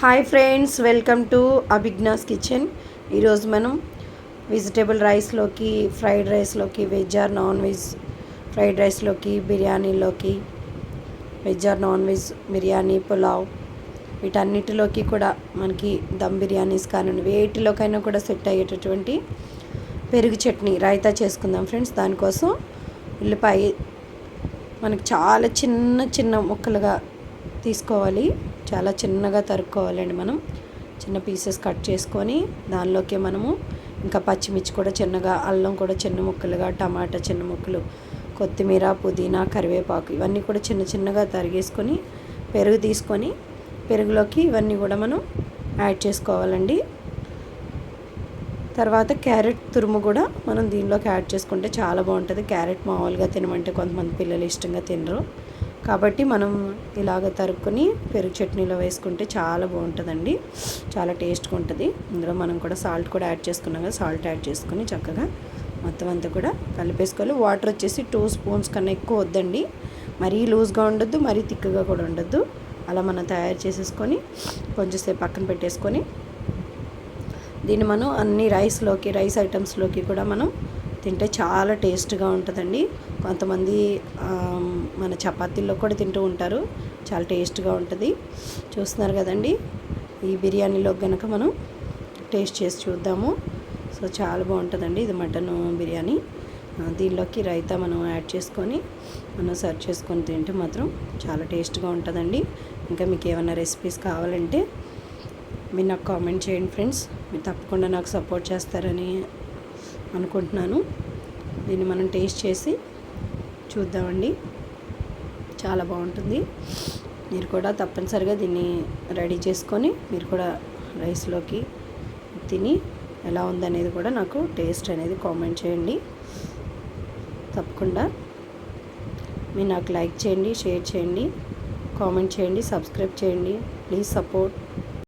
Hi friends welcome to Abhigna's kitchen. ఈరోజు మనం vegetable రైస్లోకి ఫ్రైడ్ రైస్లోకి veg or non veg fried రైస్లోకి బిర్యానీలోకి veg or non veg biryani pulao వీటన్నిటిలోకి కూడా మనకి దమ్ బిర్యానీస్ కానివ్వండి వేటిలోకైనా కూడా సెట్ అయ్యేటటువంటి పెరుగు చట్నీ రైతా చేసుకుందాం ఫ్రెండ్స్. దానికోసం ఉల్లిపాయ మనకి చాలా చిన్న చిన్న ముక్కలుగా తీసుకోవాలి. చాలా చిన్నగా తరుక్కోవాలండి మనం. చిన్న పీసెస్ కట్ చేసుకొని దానిలోకి మనము ఇంకా పచ్చిమిర్చి కూడా చిన్నగా అల్లం కూడా చిన్న ముక్కలుగా టమాటా చిన్న ముక్కలు కొత్తిమీర పుదీనా కరివేపాకు ఇవన్నీ కూడా చిన్న చిన్నగా తరిగేసుకొని పెరుగు తీసుకొని పెరుగులోకి ఇవన్నీ కూడా మనం యాడ్ చేసుకోవాలండి. తర్వాత క్యారెట్ తురుము కూడా మనం దీనిలోకి యాడ్ చేసుకుంటే చాలా బాగుంటుంది. క్యారెట్ మామూలుగా తినమంటే కొంతమంది పిల్లలు ఇష్టంగా తినరు. కాబట్టి మనం ఇలాగ తరుక్కుని పెరుగు చట్నీలో వేసుకుంటే చాలా బాగుంటుందండి. చాలా టేస్ట్గా ఉంటుంది. ఇందులో మనం కూడా సాల్ట్ కూడా యాడ్ చేసుకున్నాం కదా సాల్ట్ యాడ్ చేసుకొని చక్కగా మొత్తం అంతా కూడా కలిపేసుకోవాలి. వాటర్ వచ్చేసి టూ స్పూన్స్ కన్నా ఎక్కువ వద్దండి. మరీ లూజ్గా ఉండొద్దు మరీ థిక్గా కూడా ఉండొద్దు. అలా మనం తయారు చేసేసుకొని కొంచెంసేపు పక్కన పెట్టేసుకొని దీన్ని మనం అన్ని రైస్లోకి రైస్ ఐటమ్స్లోకి కూడా మనం తింటే చాలా టేస్ట్గా ఉంటుందండి. కొంతమంది చపాతీల్లో కూడా తింటూ ఉంటారు. చాలా టేస్ట్గా ఉంటుంది. చూస్తున్నారు కదండి. ఈ బిర్యానీలో కనుక మనం టేస్ట్ చేసి చూద్దాము. సో చాలా బాగుంటుందండి ఇది మటన్ బిర్యానీ. దీనిలోకి రైతా మనం యాడ్ చేసుకొని మనం సర్వ్ చేసుకొని తింటే మాత్రం చాలా టేస్ట్గా ఉంటుందండి. ఇంకా మీకు ఏమైనా రెసిపీస్ కావాలంటే మీరు నాకు కామెంట్ చేయండి ఫ్రెండ్స్. మీరు తప్పకుండా నాకు సపోర్ట్ చేస్తారని అనుకుంటున్నాను. దీన్ని మనం టేస్ట్ చేసి చూద్దామండి. చాలా బాగుంటుంది. మీరు కూడా తప్పనిసరిగా దీన్ని రెడీ చేసుకొని మీరు కూడా రైస్లోకి తిని ఎలా ఉందనేది కూడా నాకు టేస్ట్ అనేది కామెంట్ చేయండి. తప్పకుండా మీరు నాకు లైక్ చేయండి షేర్ చేయండి కామెంట్ చేయండి సబ్స్క్రైబ్ చేయండి. Please support